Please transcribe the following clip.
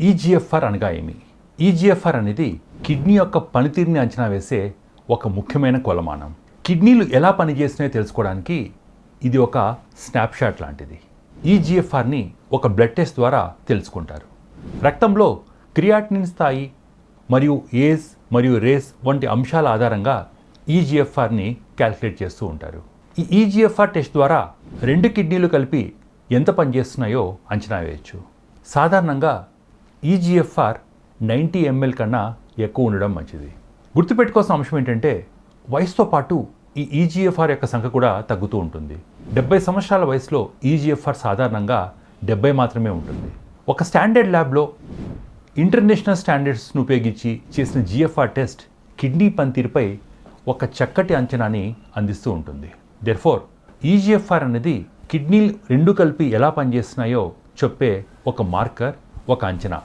EGFR అనగా ఏమి? EGFR అనేది కిడ్నీ యొక్క పనితీరుని అంచనా వేసే ఒక ముఖ్యమైన కొలమానం. కిడ్నీలు ఎలా పనిచేస్తున్నాయో తెలుసుకోవడానికి ఇది ఒక స్నాప్షాట్ లాంటిది. ఈజీఎఫ్ఆర్ని ఒక బ్లడ్ టెస్ట్ ద్వారా తెలుసుకుంటారు. రక్తంలో క్రియాటినిన్ స్థాయి మరియు ఏజ్ మరియు రేస్ వంటి అంశాల ఆధారంగా ఈజీఎఫ్ఆర్ని క్యాల్కులేట్ చేస్తూ ఉంటారు. ఈ ఈజీఎఫ్ఆర్ టెస్ట్ ద్వారా రెండు కిడ్నీలు కలిపి ఎంత పనిచేస్తున్నాయో అంచనా వేయచ్చు. సాధారణంగా ఈజీఎఫ్ఆర్ నైంటీ ఎంఎల్ కన్నా ఎక్కువ ఉండడం మంచిది. గుర్తుపెట్టుకోవాల్సిన అంశం ఏంటంటే వయసుతో పాటు ఈ ఈజీఎఫ్ఆర్ యొక్క సంఖ్య కూడా తగ్గుతూ ఉంటుంది. డెబ్బై సంవత్సరాల వయసులో ఈజీఎఫ్ఆర్ సాధారణంగా డెబ్బై మాత్రమే ఉంటుంది. ఒక స్టాండర్డ్ ల్యాబ్లో ఇంటర్నేషనల్ స్టాండర్డ్స్ను ఉపయోగించి చేసిన జిఎఫ్ఆర్ టెస్ట్ కిడ్నీ పనితీరుపై ఒక చక్కటి అంచనాని అందిస్తూ ఉంటుంది. దెర్ఫోర్ ఈజీఎఫ్ఆర్ అనేది కిడ్నీలు రెండు కలిపి ఎలా పనిచేస్తున్నాయో చెప్పే ఒక మార్కర్ ఒక అంచనా.